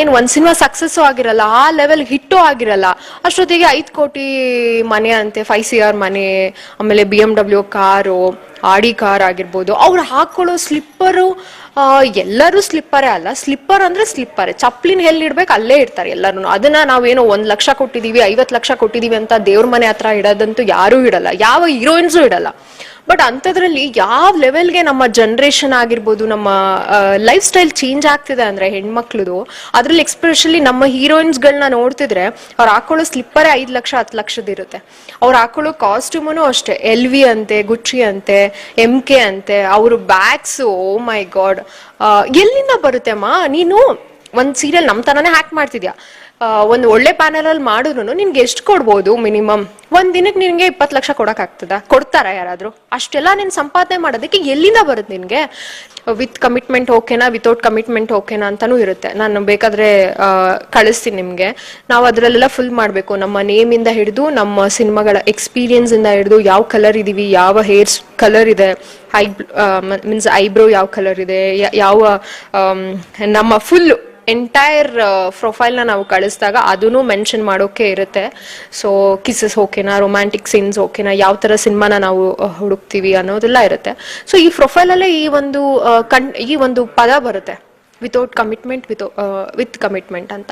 ಏನ್ ಒಂದ್ cinema success ಆಗಿರಲ್ಲ, ಆ ಲೆವೆಲ್ ಹಿಟ್ಟು ಆಗಿರಲ್ಲ. ಅಷ್ಟೊತ್ತಿಗೆ ಐದ್ ಕೋಟಿ ಮನೆ ಅಂತೆ ಫೈವ್ ಸಿ ಆರ್ ಮನೆ, ಆಮೇಲೆ B M W car, Audi car ಆಗಿರ್ಬೋದು. ಅವ್ರು ಹಾಕೊಳ್ಳೋ ಸ್ಲಿಪ್ಪರು ಎಲ್ಲರೂ ಸ್ಲಿಪ್ಪರೇ ಅಲ್ಲ. ಸ್ಲಿಪ್ಪರ್ ಅಂದ್ರೆ ಸ್ಲಿಪ್ಪರೇ ಚಪ್ಲಿನ ಎಲ್ಲಿ ಇಡ್ಬೇಕು ಅಲ್ಲೇ ಇರ್ತಾರೆ ಎಲ್ಲರೂ ಅದನ್ನ ನಾವೇನೋ ಒಂದ್ ಲಕ್ಷ ಕೊಟ್ಟಿದೀವಿ, ಐವತ್ ಲಕ್ಷ ಕೊಟ್ಟಿದೀವಿ ಅಂತ ದೇವ್ರ ಮನೆ ಹತ್ರ ಇಡೋದಂತೂ ಯಾರೂ ಇಡಲ್ಲ. ಯಾವ ಹೀರೋಯಿನ್ಸು ಇಡಲ್ಲ. ಬಟ್ ಅಂಥದ್ರಲ್ಲಿ ಯಾವ ಲೆವೆಲ್ಗೆ ನಮ್ಮ ಜನ್ರೇಷನ್ ಆಗಿರ್ಬೋದು, ನಮ್ಮ ಲೈಫ್ ಸ್ಟೈಲ್ ಚೇಂಜ್ ಆಗ್ತಿದೆ ಅಂದ್ರೆ ಹೆಣ್ಮಕ್ಳದು, ಅದ್ರಲ್ಲಿ ಎಕ್ಸ್ಪೆಷಲಿ ನಮ್ಮ ಹೀರೋಯಿನ್ಸ್ಗಳನ್ನ ನೋಡ್ತಿದ್ರೆ ಅವ್ರು ಹಾಕೊಳ್ಳೋ ಸ್ಲಿಪ್ಪರೇ ಐದು ಲಕ್ಷ, ಹತ್ತು ಲಕ್ಷದಿರುತ್ತೆ ಅವ್ರು ಹಾಕೊಳ್ಳೋ ಕಾಸ್ಟ್ಯೂಮನು ಅಷ್ಟೇ. ಎಲ್ ವಿ ಅಂತೆ ಗುಚ್ಚಿ ಅಂತೆ ಎಂ ಕೆ ಅಂತೆ, ಅವ್ರ ಬ್ಯಾಗ್ಸ್ ಓ ಮೈ ಗಾಡ್ ಎಲ್ಲಿಂದ ಬರುತ್ತೆ ಅಮ್ಮ ನೀನು ಒಂದ್ ಸೀರಿಯಲ್ ನಮ್ ತರಾನೇ ಹ್ಯಾಕ್ ಮಾಡ್ತಿದ್ಯಾ? ಒಂದು ಒಳ್ಳೆ ಪ್ಯಾನಲ್ ಅಲ್ಲಿ ಮಾಡಿದ್ರು ನಿನ್ಗೆ ಎಷ್ಟು ಕೊಡ್ಬೋದು ಮಿನಿಮಮ್ ಒಂದ್ ದಿನಕ್ಕೆ ನಿನ್ಗೆ ಇಪ್ಪತ್ತು ಲಕ್ಷ ಕೊಡಕ್ ಆಗ್ತದ? ಕೊಡ್ತಾರ ಯಾರಾದ್ರೂ? ಅಷ್ಟೆಲ್ಲ ನೀನ್ ಸಂಪಾದನೆ ಮಾಡೋದಕ್ಕೆ ಎಲ್ಲಿಂದ ಬರುತ್ತೆ ನಿನ್ಗೆ? ವಿತ್ ಕಮಿಟ್ಮೆಂಟ್ ಓಕೆನಾ ವಿತೌಟ್ ಕಮಿಟ್ಮೆಂಟ್ ಓಕೆನಾ ಅಂತಾನೂ ಇರುತ್ತೆ. ನಾನು ಬೇಕಾದ್ರೆ ಕಳಿಸ್ತೀನಿ ನಿಮ್ಗೆ. ನಾವು ಅದರಲ್ಲೆಲ್ಲ ಫುಲ್ ಮಾಡ್ಬೇಕು. ನಮ್ಮ ನೇಮ್ ಇಂದ ಹಿಡಿದು, ನಮ್ಮ ಸಿನಿಮಾಗಳ ಎಕ್ಸ್ಪೀರಿಯನ್ಸ್ ಇಂದ ಹಿಡಿದು, ಯಾವ ಕಲರ್ ಇದೀವಿ, ಯಾವ ಹೇರ್ಸ್ ಕಲರ್ ಇದೆ ಐ ಮೀನ್ಸ್ ಐಬ್ರೋ ಯಾವ ಕಲರ್ ಇದೆ ಯಾವ ನಮ್ಮ ಫುಲ್ ಎಂಟೈರ್ ಪ್ರೊಫೈಲ್ನ ನಾವು ಕಳಿಸಿದಾಗ ಅದನ್ನು ಮೆನ್ಷನ್ ಮಾಡೋಕೆ ಇರುತ್ತೆ. ಸೊ ಕಿಸಸ್ ಓಕೆನಾ ರೊಮ್ಯಾಂಟಿಕ್ ಸೀನ್ಸ್ ಓಕೆನಾ ಯಾವ ಥರ ಸಿನಿಮಾನ ನಾವು ಅಹ್, ಹುಡುಕ್ತೀವಿ ಅನ್ನೋದೆಲ್ಲ ಇರುತ್ತೆ. ಸೊ ಈ ಪ್ರೊಫೈಲಲ್ಲೇ ಈ ಒಂದು ಅಹ್, ಕಣ್ ಈ ಒಂದು ಪದ ಬರುತ್ತೆ. Without commitment with with commitment ಅಂತ.